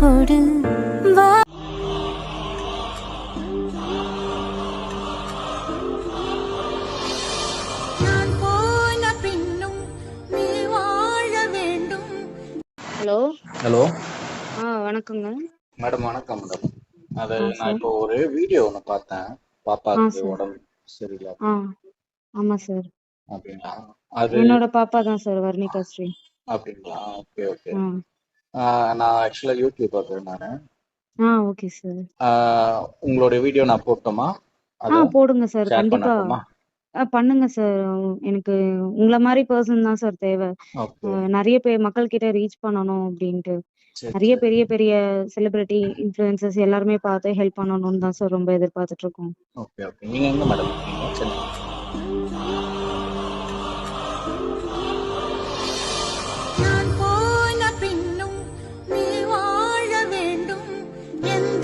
கொடு. Hello. Hello. ஆ வணக்கங்க. Madam வணக்கம் மேடம். அது நான் இப்போ ஒரு வீடியோ ஒன்று பார்த்தேன். பாப்பாக்கு உடம்பு சரியில்ல. ஆ ஆமா சார். அப்படிங்களா? அது என்னோட பாப்பா தான் சார் வர்ணிகா ஸ்ரீ. அப்படிங்களா? Okay okay. நான் ஆக்சுவலாக யூடியூபர் நான். ஆ ஓகே சார் உங்களுடைய வீடியோ நான் போட்டோமா? ஆ போடுங்க சார் கண்டிப்பா. பண்ணுங்க சார் எனக்கு உங்களை மாதிரி பர்சன் தான் சார் தேவை. நிறைய பேர் மக்கள் கிட்ட ரீச் பண்ணணும் அப்படின்ட்டு. நிறைய பெரிய பெரிய செலிபிரிட்டி இன்ஃப்ளூயன்சஸ் எல்லாருமே பார்த்து ஹெல்ப் பண்ணணும்னு தான் சார் ரொம்ப எதிர்பார்த்துட்டு இருக்கோம். in